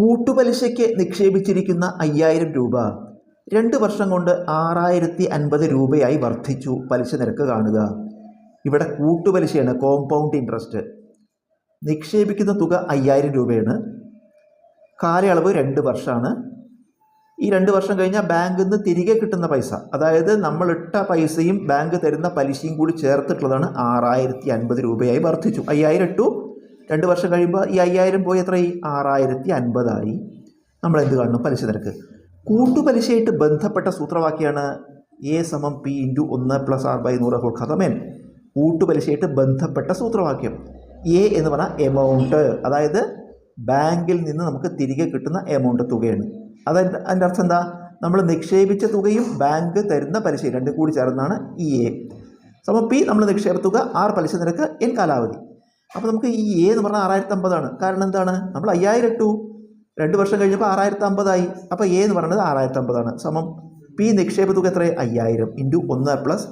കൂട്ടുപലിശയ്ക്ക് നിക്ഷേപിച്ചിരിക്കുന്ന അയ്യായിരം രൂപ രണ്ട് വർഷം കൊണ്ട് ആറായിരത്തി അൻപത് രൂപയായി വർദ്ധിച്ചു പലിശ നിരക്ക് കാണുക. ഇവിടെ കൂട്ടുപലിശയാണ് കോമ്പൗണ്ട് ഇൻട്രസ്റ്റ് നിക്ഷേപിക്കുന്ന തുക അയ്യായിരം രൂപയാണ്. കാലയളവ് രണ്ട് വർഷമാണ്. ഈ രണ്ട് വർഷം കഴിഞ്ഞാൽ ബാങ്കിൽ നിന്ന് തിരികെ കിട്ടുന്ന പൈസ അതായത് നമ്മൾ ഇട്ട പൈസയും ബാങ്ക് തരുന്ന പലിശയും കൂടി ചേർത്തിട്ടുള്ളതാണ് ആറായിരത്തി അൻപത് രൂപയായി വർദ്ധിച്ചു. അയ്യായിരം ഇട്ടു രണ്ട് വർഷം കഴിയുമ്പോൾ ഈ അയ്യായിരം പോയി എത്രയായി? ആറായിരത്തി അൻപതായി നമ്മൾ എന്ത് കാണണം പലിശ നിരക്ക്. കൂട്ടുപലിശയായിട്ട് ബന്ധപ്പെട്ട സൂത്രവാക്യമാണ് എ സമം പി ഇന്റു ഒന്ന് പ്ലസ് ആർ ബൈ നൂറ് ഹോൾ ഖതമേൻ കൂട്ടുപലിശയായിട്ട് ബന്ധപ്പെട്ട സൂത്രവാക്യം. എ എന്ന് പറഞ്ഞാൽ എമൗണ്ട് അതായത് ബാങ്കിൽ നിന്ന് നമുക്ക് തിരികെ കിട്ടുന്ന എമൗണ്ട് തുകയാണ്. അത് അതിന്റെ അർത്ഥം എന്താ? നമ്മൾ നിക്ഷേപിച്ച തുകയും ബാങ്ക് തരുന്ന പലിശയും രണ്ടും കൂടി ചേർന്നാണ് ഇ എ സമം പി നമ്മൾ നിക്ഷേപ തുക ആർ പലിശ നിരക്ക് എൻ കാലാവധി. അപ്പോൾ നമുക്ക് ഈ എ എന്ന് പറഞ്ഞാൽ ആറായിരത്തി അമ്പതാണ് കാരണം എന്താണ്? നമ്മൾ അയ്യായിരം ഇട്ടു. രണ്ട് വർഷം കഴിഞ്ഞപ്പോൾ ആറായിരത്തി അമ്പതായി അപ്പോൾ എ എന്ന് പറയുന്നത് ആറായിരത്തി അമ്പതാണ് സമം പി നിക്ഷേപ തുക എത്ര അയ്യായിരം ഇന്റു ഒന്ന് പ്ലസ്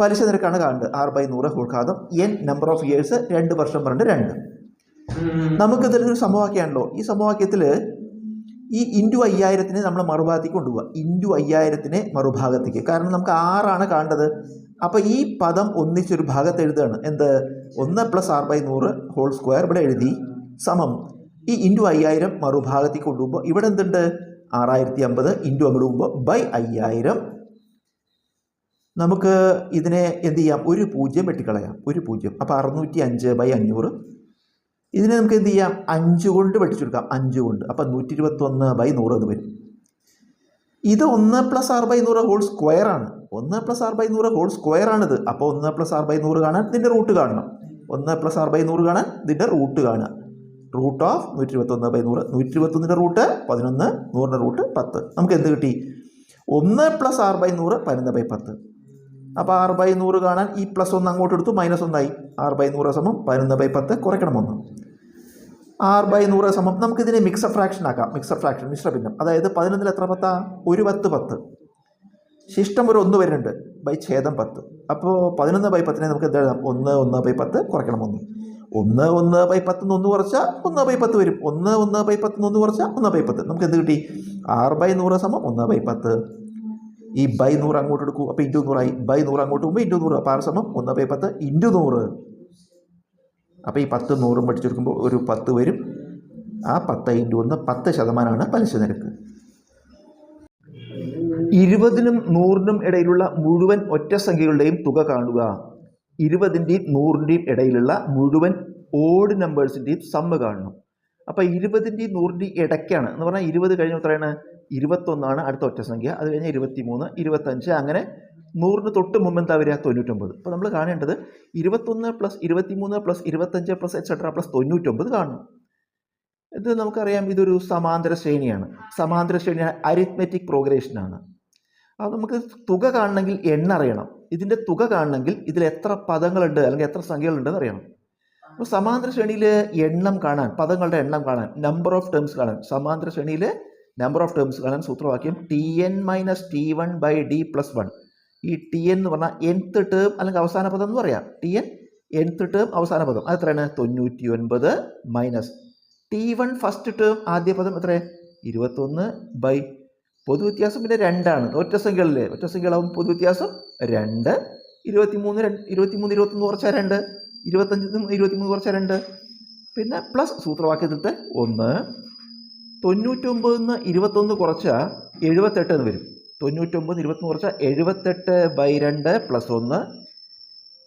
പലിശ നിരക്കാണ് കാണുന്നത് ആറ് ബൈ നൂറ് ഹോൾഘാതം എൻ നമ്പർ ഓഫ് ഇയേഴ്സ് രണ്ട് വർഷം പറഞ്ഞിട്ട് രണ്ട്. നമുക്ക് നമുക്കിതിലൊരു സമവാക്യമാണല്ലോ. ഈ സമവാക്യത്തിൽ ഈ ഇന്റു അയ്യായിരത്തിനെ നമ്മൾ മറുഭാഗത്തേക്ക് കൊണ്ടുപോകുക ഇന്റു അയ്യായിരത്തിനെ മറുഭാഗത്തേക്ക്. കാരണം നമുക്ക് ആറാണ് കാണേണ്ടത്. അപ്പോൾ ഈ പദം ഒന്നിച്ചൊരു ഭാഗത്ത് എഴുതുകയാണ്. എന്ത്? ഒന്ന് പ്ലസ് ആറ് ബൈ നൂറ് ഹോൾ സ്ക്വയർ ഇവിടെ എഴുതി. സമം. ഈ ഇന്റു അയ്യായിരം മറുഭാഗത്തേക്ക് കൊണ്ടുപോകുമ്പോൾ ഇവിടെ എന്തുണ്ട്? ആറായിരത്തി അമ്പത് ഇന്റു അങ്ങോട്ട് പോകുമ്പോൾ ബൈ അയ്യായിരം. നമുക്ക് ഇതിനെ എന്ത് ചെയ്യാം? ഒരു പൂജ്യം വെട്ടിക്കളയാം. ഒരു പൂജ്യം. അപ്പോൾ അറുന്നൂറ്റി അഞ്ച് ബൈ അഞ്ഞൂറ്. ഇതിനെ നമുക്ക് എന്ത് ചെയ്യാം? അഞ്ച് കൊണ്ട് വെട്ടിച്ചെടുക്കാം അഞ്ച് കൊണ്ട്. അപ്പം നൂറ്റി ഇരുപത്തൊന്ന് ബൈ നൂറ് എന്ന് വരും. ഇത് ഒന്ന് പ്ലസ് ആർ ബൈ നൂറ് ഹോൾ സ്ക്വയർ ആണ്. ഒന്ന് പ്ലസ് ആർ ബൈ നൂറ് ഹോൾ സ്ക്വയർ ആണിത്. അപ്പോൾ ഒന്ന് പ്ലസ് ആർ ബൈ നൂറ് കാണാൻ ഇതിന്റെ റൂട്ട് കാണണം. ഒന്ന് പ്ലസ് ആർ ബൈ നൂറ് കാണാൻ ഇതിന്റെ റൂട്ട് കാണുക. റൂട്ട് ഓഫ് നൂറ്റി ഇരുപത്തൊന്ന് ബൈ നൂറ്. നൂറ്റി ഇരുപത്തൊന്നിന്റെ റൂട്ട് പതിനൊന്ന് നൂറിന്റെ റൂട്ട് പത്ത്. നമുക്ക് എന്ത് കിട്ടി? ഒന്ന് പ്ലസ് ആർ ബൈ നൂറ് പതിനൊന്ന് ബൈ പത്ത്. അപ്പോൾ ആറ് ബൈ നൂറ് കാണാൻ ഈ പ്ലസ് ഒന്ന് അങ്ങോട്ട് എടുത്തു മൈനസ് ഒന്നായി. ആറ് ബൈ നൂറ് സമം പതിനൊന്ന് ബൈ പത്ത് കുറയ്ക്കണം ഒന്ന്. ആറ് ബൈ നൂറ് സമം നമുക്കിതിനെ മിക്സർ ഫ്രാക്ഷൻ ആക്കാം. മിക്സർ ഫ്രാക്ഷൻ മിശ്രഭിന്നം അതായത് പതിനൊന്നിൽ എത്ര പത്താ? ഒരു പത്ത് പത്ത്. ശിഷ്ടം ഒരു ഒന്ന് വരുന്നുണ്ട്. ബൈ ഛേദം പത്ത്. അപ്പോൾ പതിനൊന്ന് ബൈ പത്തിനെ നമുക്ക് എന്ത് എഴുതാം? ഒന്ന് ഒന്ന് ബൈ പത്ത് കുറയ്ക്കണം ഒന്ന്. ഒന്ന് ഒന്ന് ബൈ പത്ത് ഒന്ന് കുറച്ചാൽ ഒന്ന് ബൈ പത്ത് വരും. ഒന്ന് ഒന്ന് ബൈ പത്ത് ഒന്ന് കുറച്ചാൽ ഒന്ന് ബൈ പത്ത്. നമുക്ക് എന്ത് കിട്ടി? ആറ് ബൈ നൂറ് സമം ഒന്ന് ബൈ പത്ത്. ഈ ബൈ നൂറ് അങ്ങോട്ട് എടുക്കൂ. അപ്പോൾ ഇന്റു നൂറായി. ബൈ നൂറ് അങ്ങോട്ട് പോകുമ്പോൾ ഇന്റു നൂറ്. അപ്പോൾ ആറ് സമം ഒന്ന് ബൈ പത്ത്. ഇന്റു നൂറ്. അപ്പോൾ ഈ പത്ത് നൂറും പഠിച്ചെടുക്കുമ്പോൾ ഒരു പത്ത് വരും. ആ പത്ത് ഇന്റു ഒന്ന് പത്ത് ശതമാനമാണ് പലിശ നിരക്ക്. ഇരുപതിനും നൂറിനും ഇടയിലുള്ള മുഴുവൻ ഒറ്റ സംഖ്യകളുടെയും തുക കാണുക. ഇരുപതിന്റെയും നൂറിന്റെയും ഇടയിലുള്ള മുഴുവൻ ഓഡ് നമ്പേഴ്സിന്റെയും സമ്മ് കാണണം. അപ്പോൾ ഇരുപതിന്റെയും നൂറിന്റെയും ഇടയ്ക്കാണ്. എന്ന് പറഞ്ഞാൽ ഇരുപത് കഴിഞ്ഞ എത്രയാണ്? ഇരുപത്തൊന്നാണ് അടുത്ത ഒറ്റ സംഖ്യ. അത് കഴിഞ്ഞാൽ ഇരുപത്തി മൂന്ന് ഇരുപത്തഞ്ച് അങ്ങനെ നൂറിന് തൊട്ട് മുമ്പ് വരിക? തൊണ്ണൂറ്റൊമ്പത്. അപ്പോൾ നമ്മൾ കാണേണ്ടത് ഇരുപത്തൊന്ന് പ്ലസ് ഇരുപത്തി മൂന്ന് പ്ലസ് ഇരുപത്തഞ്ച് പ്ലസ് എക്സെട്ര പ്ലസ് തൊണ്ണൂറ്റൊമ്പത് കാണണം. ഇത് നമുക്കറിയാം ഇതൊരു സമാന്തര ശ്രേണിയാണ്. സമാന്തര ശ്രേണിയാണ് അരിത്മെറ്റിക് പ്രോഗ്രേഷനാണ് അപ്പോൾ നമുക്ക് തുക കാണണമെങ്കിൽ എണ്ണ അറിയണം. ഇതിന്റെ തുക കാണണമെങ്കിൽ ഇതിൽ എത്ര പദങ്ങളുണ്ട് അല്ലെങ്കിൽ എത്ര സംഖ്യകളുണ്ടെന്ന് അറിയണം. അപ്പോൾ സമാന്തര ശ്രേണിയിൽ എണ്ണം കാണാൻ പദങ്ങളുടെ എണ്ണം കാണാൻ നമ്പർ ഓഫ് ടേംസ് കാണാൻ സമാന്തര ശ്രേണിയിൽ നമ്പർ ഓഫ് ടേംസ് കാണാൻ സൂത്രവാക്യം T N minus T one by D plus one ഈ ടി എൻ എന്ന് പറഞ്ഞാൽ എൻത്ത് ടേം അല്ലെങ്കിൽ അവസാന പദം എന്ന് പറയാം. ടി എൻ എൻത്ത് ടേം അവസാന പദം. അത് എത്രയാണ്? തൊണ്ണൂറ്റി ഒൻപത് minus T one first term ആദ്യ പദം എത്ര ഇരുപത്തൊന്ന് ബൈ പൊതുവ്യത്യാസം പിന്നെ രണ്ടാണ്. ഒറ്റ സംഖ്യകളിലെ ഒറ്റ സംഖ്യകളാവും പൊതുവ്യത്യാസം രണ്ട്. ഇരുപത്തിമൂന്ന് രണ്ട് ഇരുപത്തിമൂന്ന് ഇരുപത്തൊന്ന് കുറച്ചാൽ രണ്ട്. ഇരുപത്തഞ്ച് നിന്ന് ഇരുപത്തിമൂന്ന് കുറച്ചാൽ രണ്ട്. പിന്നെ പ്ലസ് സൂത്രവാക്യത്തിലത്തെ ഒന്ന്. തൊണ്ണൂറ്റൊമ്പതിൽ നിന്ന് ഇരുപത്തൊന്ന് കുറച്ചാൽ എഴുപത്തെട്ട് എന്ന് വരും. തൊണ്ണൂറ്റൊമ്പത് ഇരുപത്തൊന്ന് കുറച്ച് എഴുപത്തെട്ട് ബൈ രണ്ട് പ്ലസ് ഒന്ന്.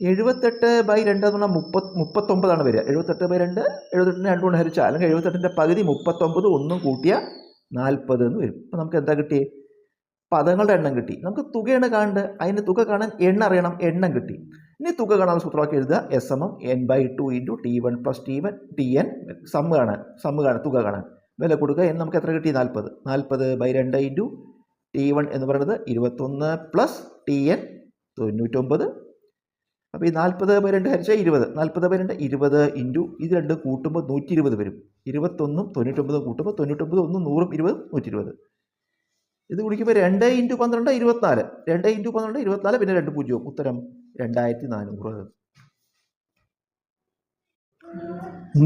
എഴുപത്തെട്ട് ബൈ രണ്ട് എന്ന് പറഞ്ഞാൽ മുപ്പത് മുപ്പത്തൊമ്പതാണ് വരിക. എഴുപത്തെട്ട് ബൈ രണ്ട് എഴുപത്തെട്ടിന് രണ്ട് കൊണ്ട് ഹരിച്ചാൽ അല്ലെങ്കിൽ എഴുപത്തെട്ടിന്റെ പകുതി മുപ്പത്തൊമ്പത് ഒന്നും കൂട്ടിയ നാൽപ്പത് എന്ന് വരും. അപ്പോൾ നമുക്ക് എന്താ കിട്ടി പദങ്ങളുടെ എണ്ണം കിട്ടി. നമുക്ക് തുകയാണ് കാണേണ്ടത്. അതിന് തുക കാണാൻ എണ്ണ അറിയണം. എണ്ണം കിട്ടി. ഇനി തുക കാണാൻ സൂത്രമാക്കി എഴുതുക. S M M N by two into T one plus T one T N sum കാണാൻ സമ്മ് കാണാൻ തുക കാണാൻ. വില കൊടുക്കുക. എന്ന് നമുക്ക് എത്ര കിട്ടി? നാൽപ്പത്. നാൽപ്പത് ബൈ രണ്ട് ഇന്റു ടി വൺ എന്ന് പറയുന്നത് ഇരുപത്തൊന്ന് പ്ലസ് ടി എൻ തൊണ്ണൂറ്റൊമ്പത്. അപ്പോൾ ഈ നാൽപ്പത് ബൈ രണ്ട് ഹരിച്ചാൽ ഇരുപത്. നാൽപ്പത് ബൈ രണ്ട് ഇരുപത് ഇന്റു ഇത് രണ്ട് കൂട്ടുമ്പോൾ നൂറ്റി ഇരുപത് വരും. ഇരുപത്തൊന്നും തൊണ്ണൂറ്റൊമ്പതും കൂട്ടുമ്പോൾ തൊണ്ണൂറ്റൊമ്പത് ഒന്നും നൂറും ഇരുപത് നൂറ്റി ഇരുപത് ഇത് കുടിക്കുമ്പോൾ രണ്ട് ഇന്റു പന്ത്രണ്ട് ഇരുപത്തിനാല്. രണ്ട് ഇന്റു പന്ത്രണ്ട് ഇരുപത്തിനാല് പിന്നെ രണ്ട് പൂജ്യവും. ഉത്തരം രണ്ടായിരത്തി നാനൂറ്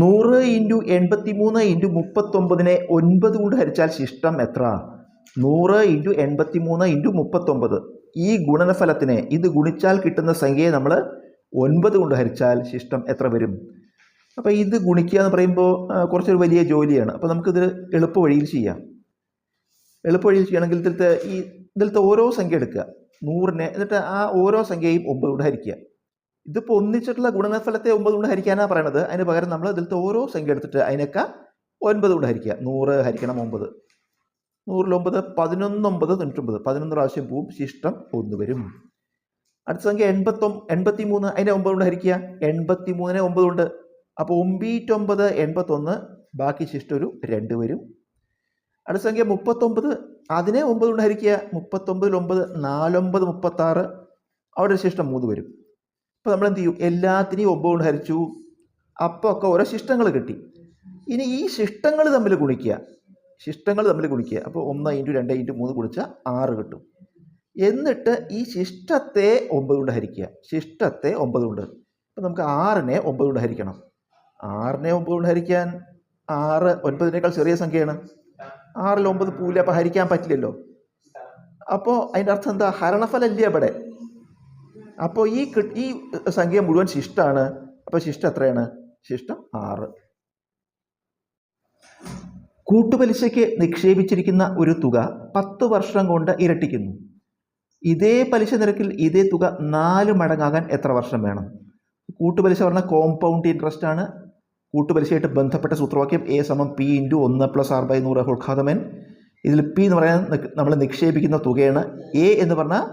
നൂറ് ഇന്റു എൺപത്തി മൂന്ന് ഇന്റു മുപ്പത്തൊമ്പതിനെ ഒൻപത് കൊണ്ട് ഹരിച്ചാൽ ശിഷ്ടം എത്ര? നൂറ് ഇന്റു എൺപത്തി മൂന്ന് ഇന്റു മുപ്പത്തൊമ്പത്. ഈ ഗുണനഫലത്തിനെ ഇത് ഗുണിച്ചാൽ കിട്ടുന്ന സംഖ്യയെ നമ്മൾ ഒൻപത് കൊണ്ട് ഹരിച്ചാൽ ശിഷ്ടം എത്ര വരും? അപ്പോൾ ഇത് ഗുണിക്കുക എന്ന് പറയുമ്പോൾ കുറച്ചൊരു വലിയ ജോലിയാണ്. അപ്പോൾ നമുക്കിത് എളുപ്പ വഴിയിൽ ചെയ്യാം. എളുപ്പ വഴിയിൽ ചെയ്യണമെങ്കിൽ ഇതിലത്തെ ഈ ഇതിലത്തെ ഓരോ സംഖ്യ എടുക്കുക. നൂറിനെ എന്നിട്ട് ആ ഓരോ സംഖ്യയും ഒമ്പത് കൊണ്ട് ഹരിക്കുക. ഇതിപ്പോൾ ഒന്നിച്ചിട്ടുള്ള ഗുണനഫലത്തെ ഒമ്പത് കൊണ്ട് ഹരിക്കാനാണ് പറയണത്. അതിന് പകരം നമ്മൾ ഇതിലത്തെ ഓരോ സംഖ്യ എടുത്തിട്ട് അതിനൊക്കെ ഒൻപത് കൊണ്ട് ഹരിക്കുക. നൂറ് ഹരിക്കണം ഒമ്പത്. നൂറിൽ ഒമ്പത് പതിനൊന്നൊമ്പത് തൊണ്ണൂറ്റൊമ്പത്. പതിനൊന്ന് പ്രാവശ്യം പോവും ശിഷ്ടം ഒന്ന് വരും. അടുത്ത സംഖ്യ എൺപത്തൊമ്പ എൺപത്തി മൂന്ന് അതിനെ ഒമ്പത് കൊണ്ട് ഹരിക്കുക. എൺപത്തി മൂന്നിനെ ഒമ്പത് കൊണ്ട്. അപ്പോൾ ഒമ്പീറ്റൊമ്പത് എൺപത്തൊന്ന്. ബാക്കി ശിഷ്ടം ഒരു രണ്ട് വരും. അടുത്ത സംഖ്യ മുപ്പത്തൊമ്പത്. അതിനെ ഒമ്പത് കൊണ്ട് ഹരിക്കുക. മുപ്പത്തൊമ്പതിൽ ഒമ്പത് നാലൊമ്പത് മുപ്പത്താറ്. അവിടെ ഒരു ശിഷ്ടം മൂന്ന് വരും. അപ്പോൾ നമ്മൾ എന്ത് ചെയ്യും? എല്ലാത്തിനെയും ഒമ്പത് കൊണ്ട് ഹരിച്ചു. അപ്പോൾ ഒക്കെ ഓരോ ശിഷ്ടങ്ങൾ കിട്ടി. ഇനി ഈ ശിഷ്ടങ്ങൾ തമ്മിൽ ഗുണിക്കുക. ശിഷ്ടങ്ങൾ തമ്മിൽ ഗുണിക്കുക. അപ്പോൾ ഒന്ന് ഇന്റു രണ്ട് ഇന്റു മൂന്ന് ഗുണിച്ചാൽ ആറ് കിട്ടും. എന്നിട്ട് ഈ ശിഷ്ടത്തെ ഒമ്പത് കൊണ്ട് ഹരിക്കുക. ശിഷ്ടത്തെ ഒമ്പത് കൊണ്ട്. അപ്പോൾ നമുക്ക് ആറിനെ ഒമ്പത് കൊണ്ട് ഹരിക്കണം. ആറിനെ ഒമ്പത് കൊണ്ട് ഹരിക്കാൻ ആറ് ഒൻപതിനേക്കാൾ ചെറിയ സംഖ്യയാണ്. ആറിൽ ഒമ്പത് പൂല അപ്പോൾ ഹരിക്കാൻ പറ്റില്ലല്ലോ. അപ്പോൾ അതിന്റെ അർത്ഥം എന്താ? ഹരണഫലല്ലേ അവിടെ അപ്പോൾ ഈ ഈ സംഖ്യ മുഴുവൻ ശിഷ്ടമാണ് അപ്പോൾ ശിഷ്ടം എത്രയാണ്? ശിഷ്ടം ആറ്. കൂട്ടുപലിശയ്ക്ക് നിക്ഷേപിച്ചിരിക്കുന്ന ഒരു തുക പത്ത് വർഷം കൊണ്ട് ഇരട്ടിക്കുന്നു. ഇതേ പലിശ നിരക്കിൽ ഇതേ തുക നാല് മടങ്ങാകാൻ എത്ര വർഷം വേണം? കൂട്ടുപലിശ പറഞ്ഞ കോമ്പൗണ്ട് ഇൻട്രസ്റ്റ് ആണ്. കൂട്ടുപലിശയായിട്ട് ബന്ധപ്പെട്ട സൂത്രവാക്യം എ സമം പി ഇന്റു ഒന്ന് പ്ലസ് ആർ ബൈ നൂറ് ഹുൾഖാതമൻ ഇതിൽ പി എന്ന് പറയാൻ നമ്മൾ നിക്ഷേപിക്കുന്ന തുകയാണ് എ എന്ന് പറഞ്ഞാൽ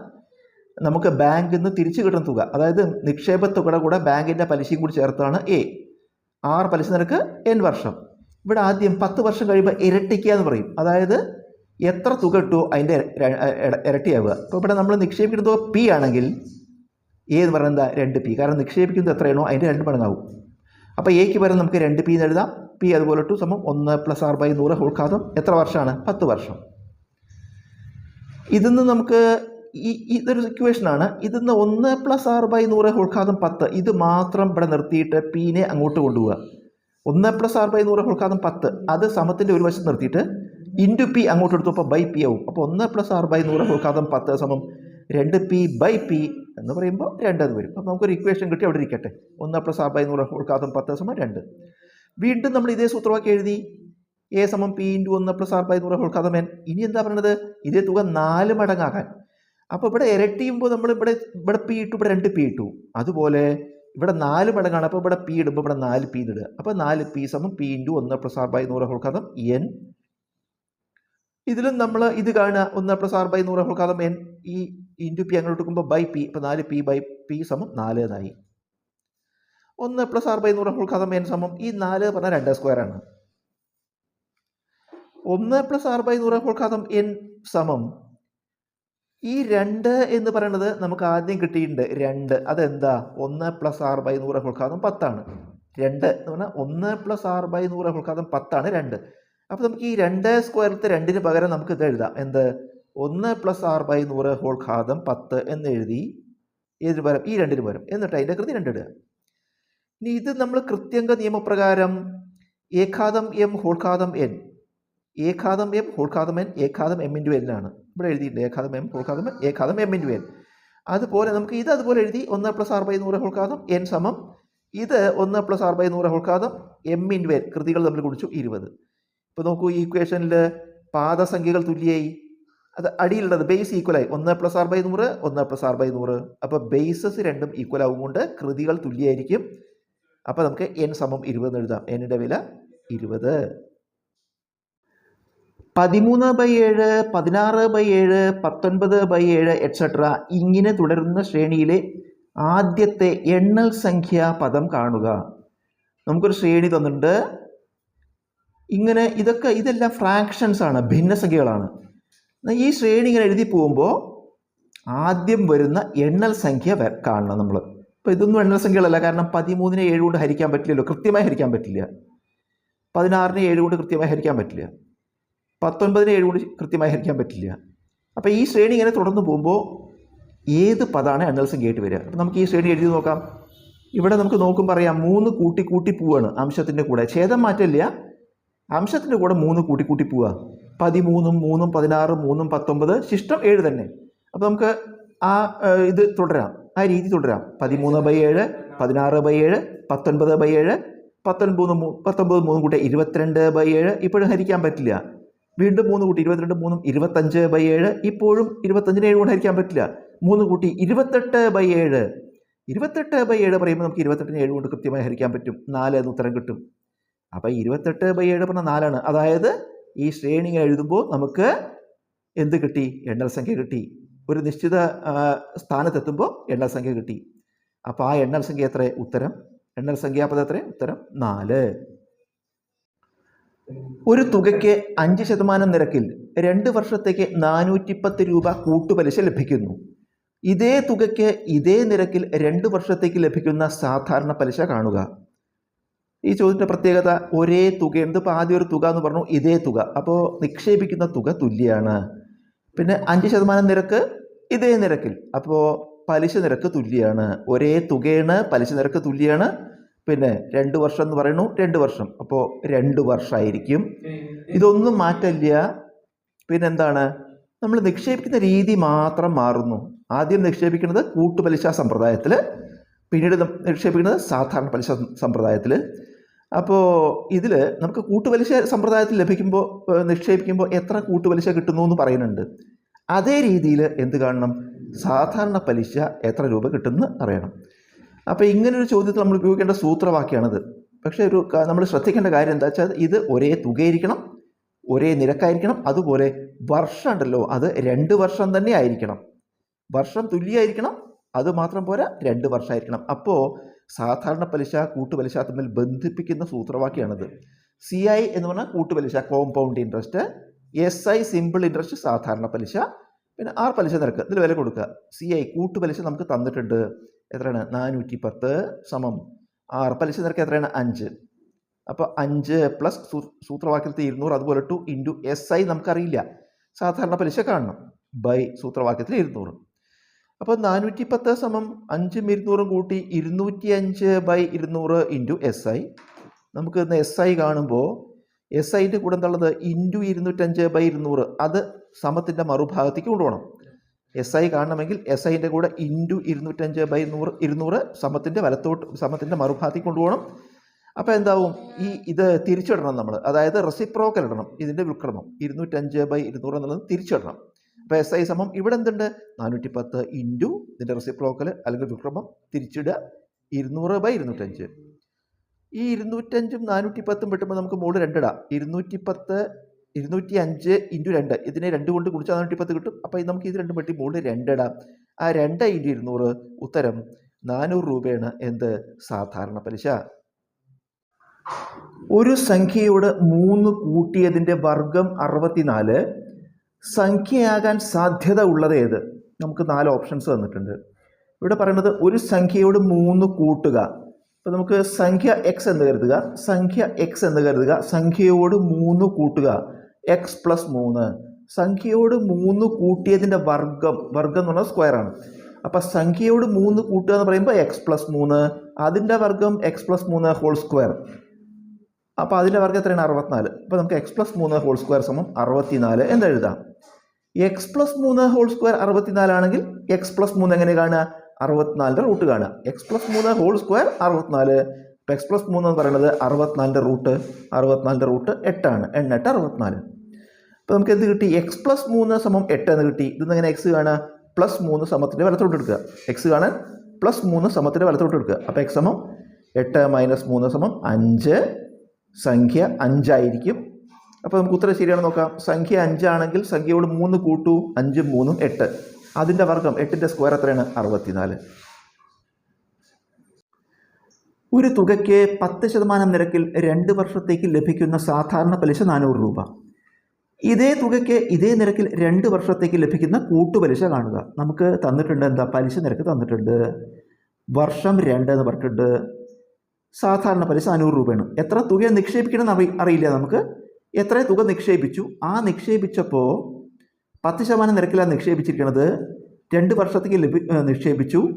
നമുക്ക് ബാങ്കിൽ നിന്ന് തിരിച്ചു കിട്ടുന്ന തുക. അതായത് നിക്ഷേപ തുകയുടെ കൂടെ ബാങ്കിന്റെ പലിശയും കൂടി ചേർത്താണ് എ ആർ പലിശ നിരക്ക് എൻ വർഷം. ഇവിടെ ആദ്യം പത്ത് വർഷം കഴിയുമ്പോൾ ഇരട്ടിക്കുക എന്ന് പറയും. അതായത് എത്ര തുക ഇട്ടു അതിന്റെ ഇരട്ടിയാവുക. അപ്പോൾ ഇവിടെ നമ്മൾ നിക്ഷേപിക്കുന്നത് പി ആണെങ്കിൽ എ എന്ന് പറയുന്നത് രണ്ട് പി. കാരണം നിക്ഷേപിക്കുന്നത് എത്രയാണോ അതിന്റെ രണ്ട് മടങ്ങാവും. അപ്പോൾ എക്ക് പകരം നമുക്ക് രണ്ട് പി എന്ന് എഴുതാം. പി അതുപോലെ ടു സമം ഒന്ന് പ്ലസ് ആർ ബൈ നൂറ് ഉൾഘാതം എത്ര വർഷമാണ്? പത്ത് വർഷം. ഇതിൽ നിന്ന് നമുക്ക് ഈ ഇതൊരു ഇക്വേഷനാണ് നിന്ന് ഒന്ന് പ്ലസ് ആറ് ബൈ നൂറ് ഉൾഘാതം പത്ത്. ഇത് മാത്രം ഇവിടെ നിർത്തിയിട്ട് പീനെ അങ്ങോട്ട് കൊണ്ടുപോവുക. ഒന്ന് പ്ലസ് ആർ ബൈ നൂറ് ഉൾഘാതം പത്ത്. അത് സമത്തിന്റെ ഒരു വശത്ത് നിർത്തിയിട്ട് ഇന്റു പി അങ്ങോട്ട് എടുത്തപ്പോൾ ബൈ പി ആവും. അപ്പോൾ ഒന്ന് പ്ലസ് ആർ ബൈ നൂറ് ഉൾഘാതം പത്ത് സമം രണ്ട് പി ബൈ പി എന്ന് പറയുമ്പോൾ രണ്ട് എന്ന് വരും. അപ്പോൾ നമുക്കൊരു ഇക്വേഷൻ കിട്ടി. അവിടെ ഇരിക്കട്ടെ. ഒന്ന് പ്ലസ് ആർ ബൈ നൂറ് ഉൾഘാതം പത്ത് സമം രണ്ട്. വീണ്ടും നമ്മൾ ഇതേ സൂത്രവാക്യം എഴുതി. എ സമം പി ഇന്റു ഒന്ന് പ്ലസ് ആർ ബൈ നൂറ് ഉൾഘാതം എൻ ഇനി എന്താ പറയണത്? ഇതേ തുക നാല് മടങ്ങാകാൻ അപ്പോൾ ഇവിടെ ഇരട്ടിയുമ്പോൾ നമ്മൾ ഇവിടെ ഇവിടെ പി ഇട്ടു ഇവിടെ രണ്ട് പി ഇട്ടു. അതുപോലെ ഇവിടെ നാല് മടങ്ങാണ് അപ്പോൾ ഇവിടെ പി ഇടുമ്പോൾ ഇവിടെ നാല് പി ഇടുക. അപ്പോൾ നാല് പി സമം പി ഇന്റു ഒന്ന് പ്ലസ് ആർ ബൈ നൂറ് ഹോൾക്കാതം എൻ ഇതിലും നമ്മൾ ഇത് കാണുക. ഒന്ന് പ്ലസ് ആർ ബൈ നൂറ് ഹോൾക്കാതം എൻ ഈ ഇന്റു പി അങ്ങോട്ട് എടുക്കുമ്പോൾ ബൈ പി അപ്പോൾ നാല് പി ബൈ പി സമം നാല് എന്നായി. ഒന്ന് പ്ലസ് ആർ ബൈ നൂറ് ഹോൾക്കാതം എൻ സമം ഈ നാല് പറഞ്ഞാൽ രണ്ട് സ്ക്വയർ ആണ്. ഒന്ന് പ്ലസ് ആർ ബൈ നൂറ് ഹോൾക്കാതം എൻ സമം ഈ രണ്ട് എന്ന് പറയുന്നത് നമുക്ക് ആദ്യം കിട്ടിയിട്ടുണ്ട് രണ്ട്. അതെന്താ? ഒന്ന് പ്ലസ് ആറ് ബൈ നൂറ് ഹുൾക്കാതം പത്താണ്. രണ്ട് എന്ന് പറഞ്ഞാൽ ഒന്ന് പ്ലസ് ആറ് ബൈ നൂറ് ഹുൾക്കാതം പത്താണ് രണ്ട്. അപ്പോൾ നമുക്ക് ഈ രണ്ട് സ്ക്വയറിലത്തെ രണ്ടിന് പകരം നമുക്ക് ഇത് എഴുതാം. എന്ത്? ഒന്ന് പ്ലസ് ആറ് ബൈ നൂറ് ഹോൾ ഖാദം പത്ത് എന്ന് എഴുതി ഏതിന് പകരം ഈ രണ്ടിന് പകരം. എന്നിട്ട് അതിന്റെ കൃതി രണ്ടിടുക ഇനി ഇത് നമ്മൾ കൃത്യങ്ക നിയമപ്രകാരം ഏഖാദം എം ഹോൾഖാദം എൻ ഏഘാതം എം ഹോൾഘാതം എൻ ഏകാദം എം ഇന്റു എല്ലാണ് ഇവിടെ എഴുതിയിട്ടുണ്ട് ഏകാദം എം ഹോൾഘാതം എൻ ഏകാദം എം ഇന്റു എൻ അതുപോലെ നമുക്ക് ഇത് അതുപോലെ എഴുതി ഒന്ന് പ്ലസ് ആറ് ബൈ നൂറ് ഹോൾഘാതം എൻ സമം ഇത് ഒന്ന് പ്ലസ് ആറ് ബൈ നൂറ് ഹോൾഘാതം എം ഇന്റു എൻ കൃതികൾ തമ്മിൽ കുടിച്ചു ഇരുപത്. ഇപ്പോൾ നോക്കൂ ഈ ഇക്വേഷനിൽ പാദസംഖ്യകൾ തുല്യമായി അത് അടിയിലുള്ളത് ബേസ് ഈക്വലായി ഒന്ന് പ്ലസ് ആർ ബൈ നൂറ് ഒന്ന് പ്ലസ് ആർ ബൈ നൂറ്. അപ്പോൾ ബേസസ് രണ്ടും ഈക്വൽ ആവുകൊണ്ട് കൃതികൾ തുല്യമായിരിക്കും അപ്പോൾ നമുക്ക് എൻ സമം ഇരുപത് എന്ന് എഴുതാം. എന്നിന്റെ വില ഇരുപത്. പതിമൂന്ന് ബൈ ഏഴ് പതിനാറ് ബൈ ഏഴ് പത്തൊൻപത് ബൈ ഏഴ് എക്സെട്ര ഇങ്ങനെ തുടരുന്ന ശ്രേണിയിലെ ആദ്യത്തെ എണ്ണൽ സംഖ്യ പദം കാണുക. നമുക്കൊരു ശ്രേണി തന്നിട്ടുണ്ട്. ഇങ്ങനെ ഇതൊക്കെ ഇതെല്ലാം ഫ്രാക്ഷൻസ് ആണ് ഭിന്നസംഖ്യകളാണ് ഈ ശ്രേണി ഇങ്ങനെ എഴുതി പോകുമ്പോൾ ആദ്യം വരുന്ന എണ്ണൽ സംഖ്യ കാണണം നമ്മൾ ഇപ്പോൾ ഇതൊന്നും എണ്ണൽ സംഖ്യകളല്ല കാരണം പതിമൂന്നിനെ ഏഴ് കൊണ്ട് ഹരിക്കാൻ പറ്റില്ലല്ലോ കൃത്യമായി ഹരിക്കാൻ പറ്റില്ല. പതിനാറിനെ ഏഴ് കൊണ്ട് കൃത്യമായി ഹരിക്കാൻ പറ്റില്ല. പത്തൊൻപതിനെ ഏഴ് കൊണ്ട് കൃത്യമായി ഹരിക്കാൻ പറ്റില്ല. അപ്പോൾ ഈ ശ്രേണി ഇങ്ങനെ തുടർന്ന് പോകുമ്പോൾ ഏത് പദമാണ് എണ്ണൽ കേട്ട് വരിക? അപ്പോൾ നമുക്ക് ഈ ശ്രേണി എഴുതി നോക്കാം. ഇവിടെ നമുക്ക് നോക്കുമ്പോൾ അറിയാം മൂന്ന് കൂട്ടി കൂട്ടി പോവാണ് അംശത്തിന്റെ കൂടെ. ഛേദം മാറ്റില്ല അംശത്തിന്റെ കൂടെ മൂന്ന് കൂട്ടി കൂട്ടി പോവുക പതിമൂന്നും മൂന്നും പതിനാറ് മൂന്നും പത്തൊമ്പത് ശിഷ്ടം ഏഴ് തന്നെ. അപ്പോൾ നമുക്ക് ആ ഇത് തുടരാം. ആ രീതി തുടരാം. പതിമൂന്ന് ബൈ ഏഴ് പതിനാറ് ബൈ ഏഴ് പത്തൊൻപത് ബൈ ഏഴ് പത്തൊൻപത് പത്തൊമ്പത് മൂന്നും കൂട്ടി ഇരുപത്തിരണ്ട് ബൈ ഏഴ്. ഇപ്പോഴും ഹരിക്കാൻ പറ്റില്ല. വീണ്ടും മൂന്ന് കൂട്ടി ഇരുപത്തിരണ്ട് മൂന്നും ഇരുപത്തഞ്ച് ബൈ ഏഴ്. ഇപ്പോഴും ഇരുപത്തഞ്ചിന് ഏഴ് കൊണ്ട് ഹരിക്കാൻ പറ്റില്ല. മൂന്ന് കൂട്ടി ഇരുപത്തെട്ട് ബൈ ഏഴ്. ഇരുപത്തെട്ട് ബൈ ഏഴ് പറയുമ്പോൾ നമുക്ക് ഇരുപത്തെട്ടിന് ഏഴ് കൊണ്ട് കൃത്യമായി ഹരിക്കാൻ പറ്റും. നാല് എന്ന് ഉത്തരം കിട്ടും. അപ്പോൾ ഇരുപത്തെട്ട് ബൈ ഏഴ് പറഞ്ഞാൽ നാലാണ്. അതായത് ഈ ശ്രേണി എഴുതുമ്പോൾ നമുക്ക് എന്ത് കിട്ടി? എണ്ണൽ സംഖ്യ കിട്ടി. ഒരു നിശ്ചിത സ്ഥാനത്തെത്തുമ്പോൾ എണ്ണൽ സംഖ്യ കിട്ടി. അപ്പോൾ ആ എണ്ണൽ സംഖ്യ എത്ര ഉത്തരം. എണ്ണൽ സംഖ്യാപദം എത്ര ഉത്തരം നാല്. ഒരു തുകയ്ക്ക് അഞ്ച് ശതമാനം നിരക്കിൽ രണ്ട് വർഷത്തേക്ക് നാനൂറ്റിപ്പത്ത് രൂപ കൂട്ടുപലിശ ലഭിക്കുന്നു. ഇതേ തുകയ്ക്ക് ഇതേ നിരക്കിൽ രണ്ട് വർഷത്തേക്ക് ലഭിക്കുന്ന സാധാരണ പലിശ കാണുക. ഈ ചോദ്യത്തിന്റെ പ്രത്യേകത ഒരേ തുകയുണ്ട് ഇപ്പോൾ ആദ്യം ഒരു തുക എന്ന് പറഞ്ഞു ഇതേ തുക. അപ്പോൾ നിക്ഷേപിക്കുന്ന തുക തുല്യമാണ് പിന്നെ അഞ്ച് ശതമാനം നിരക്ക് ഇതേ നിരക്കിൽ. അപ്പോൾ പലിശ നിരക്ക് തുല്യമാണ് ഒരേ തുകയാണ് പലിശ നിരക്ക് തുല്യമാണ് പിന്നെ രണ്ട് വർഷം എന്ന് പറയുന്നു രണ്ട് വർഷം. അപ്പോൾ രണ്ട് വർഷമായിരിക്കും ഇതൊന്നും മാറ്റില്ല പിന്നെന്താണ്? നമ്മൾ നിക്ഷേപിക്കുന്ന രീതി മാത്രം മാറുന്നു. ആദ്യം നിക്ഷേപിക്കുന്നത് കൂട്ടുപലിശ സമ്പ്രദായത്തിൽ പിന്നീട് നിക്ഷേപിക്കുന്നത് സാധാരണ പലിശ സമ്പ്രദായത്തിൽ അപ്പോൾ ഇതിൽ നമുക്ക് കൂട്ടുപലിശ സമ്പ്രദായത്തിൽ ലഭിക്കുമ്പോൾ നിക്ഷേപിക്കുമ്പോൾ എത്ര കൂട്ടുപലിശ കിട്ടുന്നു എന്ന് പറയുന്നുണ്ട്. അതേ രീതിയിൽ എന്ത് കാണണം? സാധാരണ പലിശ എത്ര രൂപ കിട്ടുമെന്ന് അറിയണം. അപ്പോൾ ഇങ്ങനൊരു ചോദ്യത്തിൽ നമ്മൾ ഉപയോഗിക്കേണ്ട സൂത്രവാക്യമാണിത് പക്ഷേ ഒരു നമ്മൾ ശ്രദ്ധിക്കേണ്ട കാര്യം എന്താ വെച്ചാൽ ഇത് ഒരേ തുകയായിരിക്കണം ഒരേ നിരക്കായിരിക്കണം അതുപോലെ വർഷം ഉണ്ടല്ലോ അത് രണ്ട് വർഷം തന്നെ ആയിരിക്കണം. വർഷം തുല്യമായിരിക്കണം അത് മാത്രം പോരാ രണ്ട് വർഷമായിരിക്കണം. അപ്പോൾ സാധാരണ പലിശ കൂട്ടുപലിശ തമ്മിൽ ബന്ധിപ്പിക്കുന്ന സൂത്രവാക്യമാണിത് സി ഐ എന്ന് പറഞ്ഞാൽ കൂട്ടുപലിശ compound interest S I simple interest സാധാരണ പലിശ പിന്നെ ആർ പലിശ നിരക്ക് ഇതിൽ വില കൊടുക്കുക. സി ഐ കൂട്ടുപലിശ നമുക്ക് തന്നിട്ടുണ്ട്. എത്രയാണ്? നാനൂറ്റി പത്ത് സമം. ആറ് പലിശ നിരക്ക് എത്രയാണ്? അഞ്ച്. അപ്പോൾ അഞ്ച് പ്ലസ് സൂത്രവാക്യത്തിൽ ഇരുന്നൂറ് അതുപോലെ ടു ഇന്റു എസ് ഐ നമുക്കറിയില്ല. സാധാരണ പലിശ കാണണം. ബൈ സൂത്രവാക്യത്തിൽ ഇരുന്നൂറ്. അപ്പോൾ നാനൂറ്റി പത്ത് സമം അഞ്ചും ഇരുന്നൂറും കൂട്ടി ഇരുന്നൂറ്റി അഞ്ച് ബൈ ഇരുന്നൂറ് ഇന്റു എസ് ഐ നമുക്ക് ഇന്ന് എസ് ഐ കാണുമ്പോൾ എസ് ഐന്റെ കൂടെ എന്തുള്ളത് ഇന്റു ഇരുന്നൂറ്റഞ്ച് ബൈ ഇരുന്നൂറ്. അത് സമത്തിന്റെ മറുഭാഗത്തേക്ക് കൊണ്ടുപോകണം. എസ് ഐ കാണണമെങ്കിൽ എസ് ഐന്റെ കൂടെ ഇന്റു ഇരുന്നൂറ്റഞ്ച് ബൈ നൂറ് ഇരുന്നൂറ് സമത്തിന്റെ വലത്തോട്ട് സമത്തിന്റെ മറുഭാഗത്തിൽ കൊണ്ടുപോകണം. അപ്പോൾ എന്താവും? ഈ ഇത് തിരിച്ചിടണം നമ്മൾ. അതായത് റെസിപ്രോക്കൽ ഇടണം. ഇതിന്റെ വിക്രമം. ഇരുന്നൂറ്റഞ്ച് ബൈ ഇരുന്നൂറ് എന്നുള്ളത് തിരിച്ചിടണം. അപ്പോൾ എസ് ഐ സമം ഇവിടെ എന്തുണ്ട്? നാനൂറ്റി പത്ത് ഇന്റു ഇതിന്റെ റെസിപ്രോക്കൽ അല്ലെങ്കിൽ വിക്രമം തിരിച്ചിടുക. ഇരുന്നൂറ് ബൈ ഇരുന്നൂറ്റഞ്ച്. ഈ ഇരുന്നൂറ്റഞ്ചും നാനൂറ്റി പത്തും വെട്ടുമ്പോൾ നമുക്ക് മുകളിൽ രണ്ടിടാം. ഇരുന്നൂറ്റി പത്ത് ഇരുന്നൂറ്റി അഞ്ച് ഇന്റു രണ്ട്. ഇതിനെ രണ്ട് കൊണ്ട് കുടിച്ചാൽ നാനൂറ്റി പത്ത് കിട്ടും അപ്പോൾ നമുക്ക് ഇത് രണ്ടും വെട്ടി മുകളിൽ രണ്ടിടാം. ആ രണ്ട് ഇന്റു ഇരുന്നൂറ് ഉത്തരം നാനൂറ് രൂപയാണ് എന്ത്? സാധാരണ പലിശ. ഒരു സംഖ്യയോട് മൂന്ന് കൂട്ടിയതിന്റെ വർഗം അറുപത്തിനാല്. സംഖ്യയാകാൻ സാധ്യത ഉള്ളത് ഏത്? നമുക്ക് നാല് ഓപ്ഷൻസ് തന്നിട്ടുണ്ട്. ഇവിടെ പറയുന്നത് ഒരു സംഖ്യയോട് മൂന്ന് കൂട്ടുക. അപ്പോൾ നമുക്ക് സംഖ്യ എക്സ് എന്ന് കരുതുക. സംഖ്യ എക്സ് എന്ന് കരുതുക. സംഖ്യയോട് മൂന്ന് കൂട്ടുക. എക്സ് പ്ലസ് മൂന്ന്. സംഖ്യയോട് മൂന്ന് കൂട്ടിയതിന്റെ വർഗം വർഗം എന്ന് പറഞ്ഞാൽ സ്ക്വയറാണ് അപ്പോൾ സംഖ്യയോട് മൂന്ന് കൂട്ടുക എന്ന് പറയുമ്പോൾ എക്സ് പ്ലസ് മൂന്ന്. അതിന്റെ വർഗം എക്സ് പ്ലസ് മൂന്ന് ഹോൾ സ്ക്വയർ അപ്പോൾ അതിന്റെ വർഗം എത്രയാണ്? അറുപത്തിനാല്. അപ്പോൾ നമുക്ക് എക്സ് പ്ലസ് മൂന്ന് ഹോൾ സ്ക്വയർ സമം അറുപത്തിനാല് എന്ന് എഴുതാം. എക്സ് പ്ലസ് മൂന്ന് ഹോൾ സ്ക്വയർ അറുപത്തിനാലാണെങ്കിൽ എക്സ് പ്ലസ് മൂന്ന് എങ്ങനെ കാണുക? അറുപത്തിനാലിന്റെ റൂട്ട് കാണുക. എക്സ് പ്ലസ് മൂന്ന് ഹോൾ സ്ക്വയർ അറുപത്തിനാല്. അപ്പോൾ എക്സ് പ്ലസ് മൂന്ന് എന്ന് പറയുന്നത് അറുപത്തിനാലിന്റെ റൂട്ട് അറുപത്തിനാലിന്റെ റൂട്ട് എട്ടാണ്. എണ്ണെട്ട് അറുപത്തിനാല്. അപ്പോൾ നമുക്ക് എന്ത് കിട്ടി? എക്സ് പ്ലസ് മൂന്ന് സമം എട്ട് എന്ന് കിട്ടി. ഇതെന്ന് എങ്ങനെ എക്സ് കാണുക? പ്ലസ് മൂന്ന് സമത്തിന്റെ വലത്തോട്ട് എടുക്കുക. എക്സ് കാണാൻ പ്ലസ് മൂന്ന് സമത്തിന്റെ വലത്തോട്ട് എടുക്കുക. അപ്പോൾ എക്സ് സമം എട്ട് മൈനസ് മൂന്ന് സമം അഞ്ച് സംഖ്യ അഞ്ചായിരിക്കും. അപ്പോൾ നമുക്ക് ഉത്തരം ശരിയാണ് നോക്കാം. സംഖ്യ അഞ്ചാണെങ്കിൽ സംഖ്യയോട് മൂന്ന് കൂട്ടു. അഞ്ചും മൂന്നും എട്ട്. അതിന്റെ വർഗം എട്ടിന്റെ സ്ക്വയർ എത്രയാണ്? അറുപത്തിനാല്. ഒരു തുകയ്ക്ക് പത്ത് ശതമാനം നിരക്കിൽ രണ്ട് വർഷത്തേക്ക് ലഭിക്കുന്ന സാധാരണ പലിശ നാനൂറ് രൂപ. ഇതേ തുകയ്ക്ക് ഇതേ നിരക്കിൽ രണ്ട് വർഷത്തേക്ക് ലഭിക്കുന്ന കൂട്ടുപലിശ കാണുക. നമുക്ക് തന്നിട്ടുണ്ട് എന്താ? പലിശ നിരക്ക് തന്നിട്ടുണ്ട്. വർഷം രണ്ട് എന്ന് പറഞ്ഞിട്ടുണ്ട്. സാധാരണ പലിശ അഞ്ഞൂറ് രൂപയാണ്. എത്ര തുക നിക്ഷേപിക്കണമെന്ന് അറി അറിയില്ല നമുക്ക്. എത്ര തുക നിക്ഷേപിച്ചു. ആ നിക്ഷേപിച്ചപ്പോൾ പത്ത് ശതമാനം നിരക്കിലാണ് നിക്ഷേപിച്ചിരിക്കുന്നത് രണ്ട് വർഷത്തേക്ക് ലഭി നിക്ഷേപിച്ചു.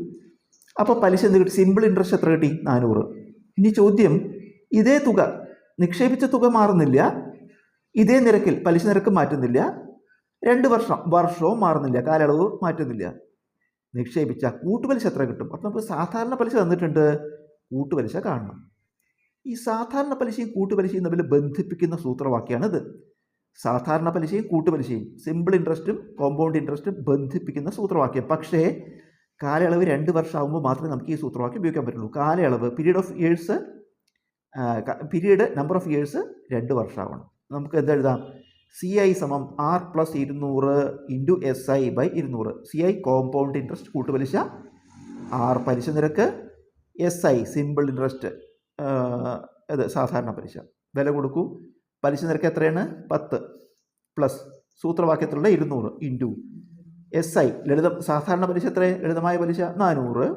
അപ്പോൾ പലിശ എന്ത് കിട്ടി? സിമ്പിൾ ഇൻട്രസ്റ്റ് എത്ര കിട്ടി? നാനൂറ്. ഇനി ചോദ്യം ഇതേ തുക നിക്ഷേപിച്ച തുക മാറുന്നില്ല. ഇതേ നിരക്കിൽ പലിശ നിരക്ക് മാറ്റുന്നില്ല. രണ്ട് വർഷം വർഷവും മാറുന്നില്ല. കാലയളവ് മാറ്റുന്നില്ല. നിക്ഷേപിച്ച കൂട്ടുപലിശ എത്ര കിട്ടും? അപ്പം നമുക്ക് സാധാരണ പലിശ തന്നിട്ടുണ്ട്. കൂട്ടുപലിശ കാണണം. ഈ സാധാരണ പലിശയും കൂട്ടുപലിശയും തമ്മിൽ ബന്ധിപ്പിക്കുന്ന സൂത്രവാക്യമാണിത് സാധാരണ പലിശയും കൂട്ടുപലിശയും സിമ്പിൾ ഇൻട്രസ്റ്റും കോമ്പൗണ്ട് ഇൻട്രസ്റ്റും ബന്ധിപ്പിക്കുന്ന സൂത്രവാക്യം. പക്ഷേ കാലയളവ് രണ്ട് വർഷമാകുമ്പോൾ മാത്രമേ നമുക്ക് ഈ സൂത്രവാക്യം ഉപയോഗിക്കാൻ പറ്റുള്ളൂ. കാലയളവ് period of years period number of years രണ്ട് വർഷമാവണം. നമുക്ക് എന്താ എഴുതാം? സി ഐ സമം ആർ പ്ലസ് ഇരുന്നൂറ് ഇന്റു എസ് ഐ ബൈ ഇരുന്നൂറ്. സി ഐ കോമ്പൗണ്ട് ഇൻട്രസ്റ്റ് കൂട്ടുപലിശ. ആർ പലിശ നിരക്ക്. എസ് ഐ സിമ്പിൾ ഇൻട്രസ്റ്റ് അത് സാധാരണ പലിശ. വില കൊടുക്കൂ. പലിശ നിരക്ക് എത്രയാണ്? പത്ത്. പ്ലസ് സൂത്രവാക്യത്തിലുള്ള ഇരുന്നൂറ് ഇന്റു എസ് ഐ ലളിത സാധാരണ പലിശ എത്ര? ലളിതമായ പലിശ നാനൂറ്